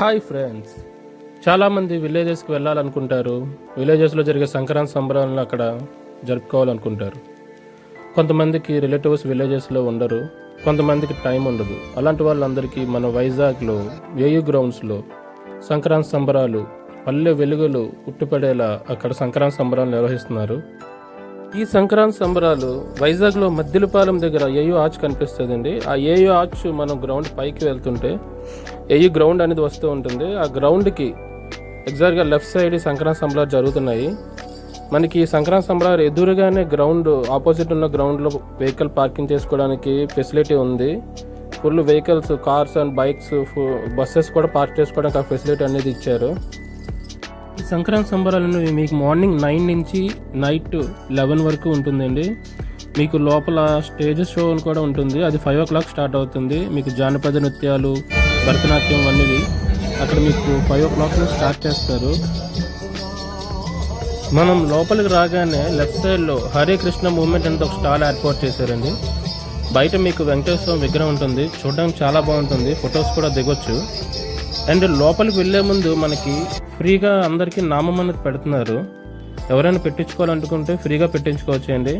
Hi friends చాలామంది విలేజెస్కి వెళ్ళాలనుకుంటారు. విలేజెస్లో జరిగే సంక్రాంతి సంబరాలను అక్కడ జరుపుకోవాలనుకుంటారు. కొంతమందికి రిలేటివ్స్ విలేజెస్లో ఉండరు. కొంతమందికి టైం ఉండదు. అలాంటి వాళ్ళందరికీ మన వైజాగ్లో ఏయు గ్రౌండ్స్లో సంక్రాంతి సంబరాలు పల్లె వెలుగులు ఉట్టిపడేలా అక్కడ సంక్రాంతి సంబరాలు నిర్వహిస్తున్నారు. ఈ సంక్రాంతి సంబరాలు వైజాగ్లో మద్దిలపాలెం దగ్గర ఏయు ఆర్చ్ కనిపిస్తుందండి. ఆ ఏయు ఆర్చ్ మనం గ్రౌండ్ పైకి వెళ్తుంటే ఏయు గ్రౌండ్ అనేది వస్తూ ఉంటుంది. ఆ గ్రౌండ్కి ఎగ్జాక్ట్గా లెఫ్ట్ సైడ్ సంక్రాంతి సంబరాలు జరుగుతున్నాయి. మనకి ఈ సంక్రాంతి సంబరాలు ఎదురుగానే గ్రౌండ్ ఆపోజిట్ ఉన్న గ్రౌండ్లో వెహికల్ పార్కింగ్ చేసుకోవడానికి ఫెసిలిటీ ఉంది. Full vehicles cars and bikes buses కూడా పార్క్ చేసుకోవడానికి ఆ ఫెసిలిటీ అనేది ఇచ్చారు. ఈ సంక్రాంతి సంబరాలను మీకు మార్నింగ్ నైన్ నుంచి నైట్ లెవెన్ వరకు ఉంటుందండి. మీకు లోపల స్టేజ్ షో అని కూడా ఉంటుంది. అది ఫైవ్ ఓ క్లాక్ స్టార్ట్ అవుతుంది. మీకు జానపద నృత్యాలు భరతనాట్యం అనేవి అక్కడ మీకు ఫైవ్ ఓ క్లాక్ స్టార్ట్ చేస్తారు. మనం లోపలికి రాగానే లెఫ్ట్ సైడ్లో హరే కృష్ణ మూమెంట్ అంత ఒక స్టాల్ ఏర్పాటు చేశారండి. బయట మీకు వెంకటేశ్వర విగ్రహం ఉంటుంది. చూడడానికి చాలా బాగుంటుంది. ఫొటోస్ కూడా దిగొచ్చు. అండ్ లోపలికి వెళ్ళే ముందు మనకి ఫ్రీగా అందరికీ నామం అనేది పెడుతున్నారు. ఎవరైనా పెట్టించుకోవాలనుకుంటే ఫ్రీగా పెట్టించుకోవచ్చు అండి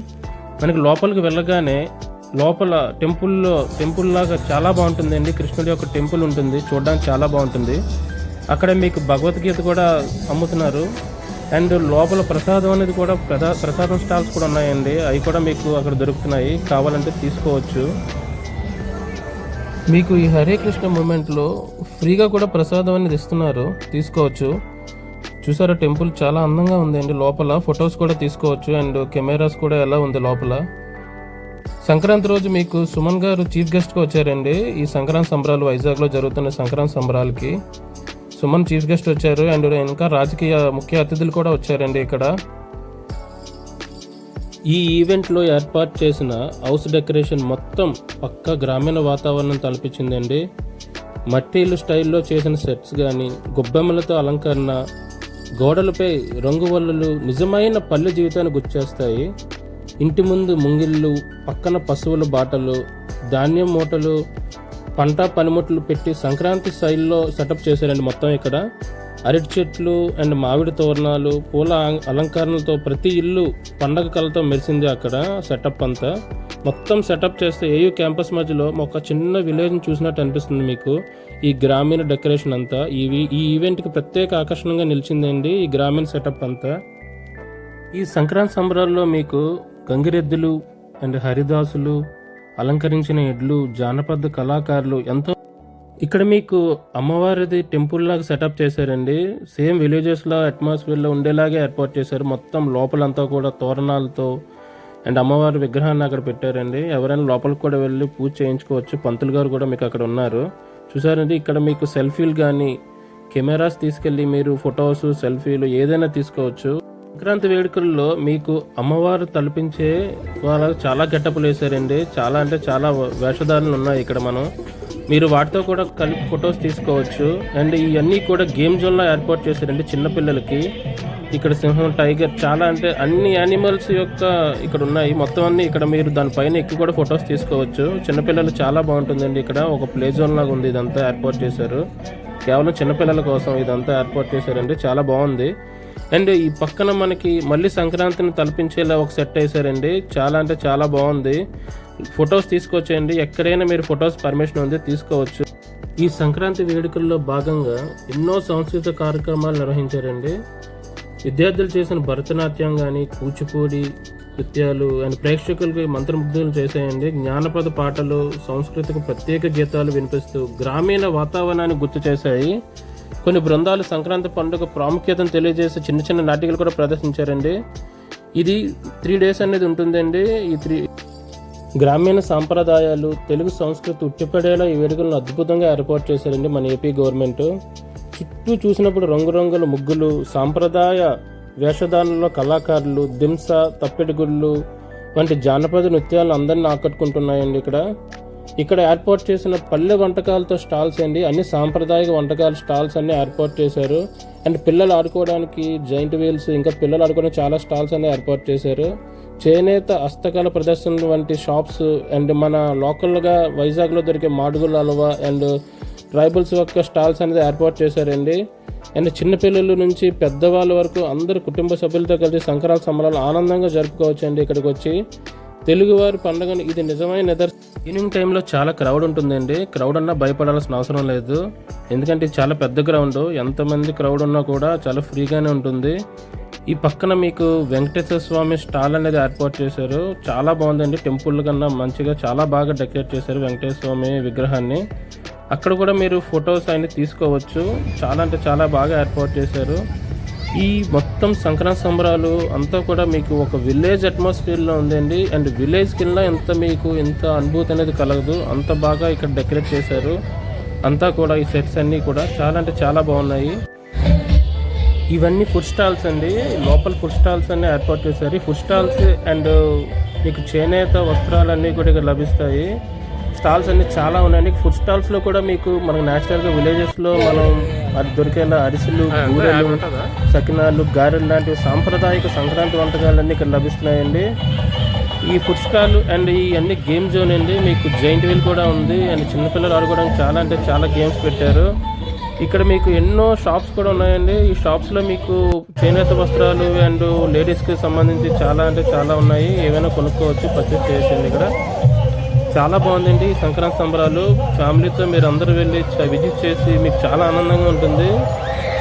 మనకి లోపలికి వెళ్ళగానే లోపల టెంపుల్లో టెంపుల్ లాగా చాలా బాగుంటుందండి. కృష్ణుడి యొక్క టెంపుల్ ఉంటుంది. చూడడానికి చాలా బాగుంటుంది. అక్కడ మీకు భగవద్గీత కూడా అమ్ముతున్నారు. అండ్ లోపల ప్రసాదం అనేది కూడా ప్రసాదం స్టాల్స్ కూడా ఉన్నాయండి. అవి కూడా మీకు అక్కడ దొరుకుతున్నాయి. కావాలంటే తీసుకోవచ్చు. మీకు ఈ హరే కృష్ణ మూమెంట్లో ఫ్రీగా కూడా ప్రసాదం అనేది ఇస్తున్నారు. తీసుకోవచ్చు. చూసారా టెంపుల్ చాలా అందంగా ఉందండి లోపల ఫొటోస్ కూడా తీసుకోవచ్చు. అండ్ కెమెరాస్ కూడా ఎలా ఉంది లోపల. సంక్రాంతి రోజు మీకు సుమన్ గారు చీఫ్ గెస్ట్గా వచ్చారండి. ఈ సంక్రాంతి సంబరాలు వైజాగ్లో జరుగుతున్న సంక్రాంతి సంబరాలకి. సుమన్ చీఫ్ గెస్ట్ వచ్చారు. అండ్ ఇంకా రాజకీయ ముఖ్య అతిథులు కూడా వచ్చారండి ఇక్కడ. ఈ ఈవెంట్లో ఏర్పాటు చేసిన హౌస్ డెకరేషన్ మొత్తం పక్క గ్రామీణ వాతావరణం తలపించిందండి. మట్టిలు స్టైల్లో చేసిన సెట్స్ కానీ గొబ్బెమ్మలతో అలంకరణ గోడలపై రంగువల్లులు నిజమైన పల్లె జీవితాన్ని గుర్చేస్తాయి ఇంటి ముందు ముంగిళ్ళు పక్కన పశువుల బాటలు ధాన్యం మూటలు పంట పనిముట్లు పెట్టి సంక్రాంతి స్టైల్లో సెటప్ చేశారండి మొత్తం ఇక్కడ. అరటి చెట్లు అండ్ మామిడి తోరణాలు పూల అం- అలంకరణలతో ప్రతి ఇల్లు పండగ కలతో మెరిసింది అక్కడ సెటప్ అంతా. మొత్తం సెటప్ చేస్తే ఏయూ క్యాంపస్ మధ్యలో ఒక చిన్న విలేజ్ని చూసినట్టు అనిపిస్తుంది మీకు. ఈ గ్రామీణ డెకరేషన్ అంతా ఇవి ఈ ఈవెంట్కి ప్రత్యేక ఆకర్షణగా నిలిచిందండి ఈ గ్రామీణ సెటప్ అంతా. ఈ సంక్రాంతి సంబరాల్లో మీకు గంగిరెద్దులు అండ్ హరిదాసులు అలంకరించిన ఎడ్లు జానపద కళాకారులు ఎంతో ఇక్కడ మీకు అమ్మవారిది టెంపుల్ లాగా సెటప్ చేశారండి. సేమ్ విలేజెస్లో అట్మాస్ఫియర్లో ఉండేలాగే ఏర్పాటు చేశారు. మొత్తం లోపలంతా కూడా తోరణాలతో అండ్ అమ్మవారి విగ్రహాన్ని అక్కడ పెట్టారండి. ఎవరైనా లోపలికి కూడా వెళ్ళి పూజ చేయించుకోవచ్చు. పంతులు గారు కూడా మీకు అక్కడ ఉన్నారు. చూసారండి ఇక్కడ మీకు సెల్ఫీలు కానీ కెమెరాస్ తీసుకెళ్ళి మీరు ఫొటోస్ సెల్ఫీలు ఏదైనా తీసుకోవచ్చు. సంక్రాంతి వేడుకల్లో మీకు అమ్మవారు తలపించే వాళ్ళ చాలా గెటప్లు వేశారండి. చాలా అంటే చాలా వేషధారణలు ఉన్నాయి ఇక్కడ మనం. మీరు వాటితో కూడా కలిపి ఫొటోస్ తీసుకోవచ్చు. అండ్ ఇవన్నీ కూడా గేమ్ జోన్లో ఏర్పాటు చేశారండి చిన్నపిల్లలకి ఇక్కడ సింహం టైగర్ చాలా అంటే అన్ని యానిమల్స్ యొక్క ఇక్కడ ఉన్నాయి. మొత్తం అన్ని ఇక్కడ మీరు దానిపైన ఎక్కి కూడా ఫొటోస్ తీసుకోవచ్చు. చిన్నపిల్లలు చాలా బాగుంటుందండి ఇక్కడ. ఒక ప్లే జోన్ లాగా ఉంది ఇదంతా ఏర్పాటు చేశారు. కేవలం చిన్నపిల్లల కోసం ఇదంతా ఏర్పాటు చేశారండి. చాలా బాగుంది. అండ్ ఈ పక్కన మనకి మళ్ళీ సంక్రాంతిని తలపించేలా ఒక సెట్ వేసారండి. చాలా అంటే చాలా బాగుంది. ఫొటోస్ తీసుకొచ్చేయండి ఎక్కడైనా మీరు ఫొటోస్ పర్మిషన్ ఉంది తీసుకోవచ్చు. ఈ సంక్రాంతి వేడుకల్లో భాగంగా ఎన్నో సాంస్కృతిక కార్యక్రమాలు నిర్వహించారండి. విద్యార్థులు చేసిన భరతనాట్యం కానీ కూచిపూడి నృత్యాలు అండ్ ప్రేక్షకులకి మంత్రముగ్ధులు చేసేయండి జ్ఞానపద పాటలు సాంస్కృతిక ప్రత్యేక గీతాలు వినిపిస్తూ గ్రామీణ వాతావరణాన్ని గుర్తు చేశాయి. కొన్ని బృందాలు సంక్రాంతి పండుగ ప్రాముఖ్యతను తెలియజేసే చిన్న చిన్న నాటికలు కూడా ప్రదర్శించారండి. ఇది త్రీ డేస్ అనేది ఉంటుందండి. ఈ త్రీ గ్రామీణ సాంప్రదాయాలు తెలుగు సంస్కృతి ఉట్టిపడేలా ఈ వేడుకలను అద్భుతంగా ఏర్పాటు చేశారండి మన ఏపీ గవర్నమెంట్. చుట్టూ చూసినప్పుడు రంగురంగుల ముగ్గులు సాంప్రదాయ వేషధారణలో కళాకారులు దింస తప్పెడుగుళ్ళు వంటి జానపద నృత్యాలు అందరిని ఆకట్టుకుంటున్నాయండి ఇక్కడ. ఇక్కడ ఏర్పాటు చేసిన పల్లె వంటకాలతో స్టాల్స్ అండి. అన్ని సాంప్రదాయక వంటకాల స్టాల్స్ అన్ని ఏర్పాటు చేశారు. అండ్ పిల్లలు ఆడుకోవడానికి జైంట్ వీల్స్ ఇంకా పిల్లలు ఆడుకోవడానికి చాలా స్టాల్స్ అన్ని ఏర్పాటు చేశారు. చేనేత హస్తకళ ప్రదర్శనలు వంటి షాప్స్ అండ్ మన లోకల్గా వైజాగ్లో దొరికే మాడుగుల హల్వా అండ్ ట్రైబల్స్ యొక్క స్టాల్స్ అనేది ఏర్పాటు చేశారండి. అండ్ చిన్నపిల్లల నుంచి పెద్దవాళ్ళ వరకు అందరు కుటుంబ సభ్యులతో కలిసి సంక్రాంతి సంబరాలు ఆనందంగా జరుపుకోవచ్చు అండి ఇక్కడికి వచ్చి. తెలుగువారి పండుగను ఇది నిజమైన నిదర్శనం ఈవినింగ్ టైంలో చాలా క్రౌడ్ ఉంటుందండి. క్రౌడ్ అన్నా భయపడాల్సిన అవసరం లేదు. ఎందుకంటే చాలా పెద్ద గ్రౌండ్. ఎంతమంది క్రౌడ్ ఉన్నా కూడా చాలా ఫ్రీగానే ఉంటుంది. ఈ పక్కన మీకు వెంకటేశ్వర స్వామి స్టాల్ అనేది ఏర్పాటు చేశారు. చాలా బాగుందండి. టెంపుల్ కన్నా మంచిగా చాలా బాగా డెకరేట్ చేశారు వెంకటేశ్వర స్వామి విగ్రహాన్ని. అక్కడ కూడా మీరు ఫొటోస్ అన్ని తీసుకోవచ్చు. చాలా అంటే చాలా బాగా ఏర్పాటు చేశారు. ఈ మొత్తం సంక్రాంతి సంబరాలు అంతా కూడా మీకు ఒక విలేజ్ అట్మాస్ఫియర్లో ఉందండి. అండ్ విలేజ్ కింద ఎంత మీకు ఎంత అనుభూతి అనేది కలగదు. అంత బాగా ఇక్కడ డెకరేట్ చేశారు. అంతా కూడా ఈ సెట్స్ అన్నీ కూడా చాలా అంటే చాలా బాగున్నాయి. ఇవన్నీ ఫుడ్ స్టాల్స్ అండి. లోపల ఫుడ్ స్టాల్స్ అన్ని ఏర్పాటు చేశారు. ఫుడ్ స్టాల్స్ అండ్ మీకు చేనేత వస్త్రాలన్నీ కూడా ఇక్కడ లభిస్తాయి. స్టాల్స్ అన్ని చాలా ఉన్నాయండి ఫుడ్ స్టాల్స్లో కూడా మీకు మనకు న్యాచురల్గా విలేజెస్లో మనం అది దొరికేలా అరిసెలు బూరెలు సకినాలు గారెలు లాంటివి సాంప్రదాయక సంక్రాంతి వంటకాలన్నీ ఇక్కడ లభిస్తున్నాయండి. ఈ ఫుడ్ స్టాల్ అండ్ ఈ అన్ని గేమ్ జోన్ అండి. మీకు జైంట్ వీల్ కూడా ఉంది అండ్ చిన్నపిల్లలు ఆడుకోవడానికి చాలా అంటే చాలా గేమ్స్ పెట్టారు. ఇక్కడ మీకు ఎన్నో షాప్స్ కూడా ఉన్నాయండి. ఈ షాప్స్లో మీకు చేనేత వస్త్రాలు అండ్ లేడీస్కి సంబంధించి చాలా అంటే చాలా ఉన్నాయి. ఏవైనా కొనుక్కోవచ్చు పర్చేస్ చేయొచ్చండి ఇక్కడ. చాలా బాగుందండి. ఈ సంక్రాంతి సంబరాలు. ఫ్యామిలీతో మీరు అందరూ వెళ్ళి విజిట్ చేసి మీకు చాలా ఆనందంగా ఉంటుంది.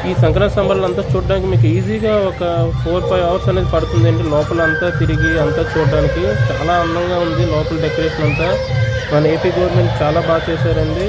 ఈ సంక్రాంతి సంబరాలు అంతా చూడడానికి మీకు ఈజీగా ఒక ఫోర్ ఫైవ్ అవర్స్ అనేది పడుతుందండి. లోపల అంతా తిరిగి అంతా చూడడానికి చాలా అందంగా ఉంది. లోపల డెకరేషన్ అంతా మన ఏపీ గవర్నమెంట్ చాలా బాగా చేశారండి.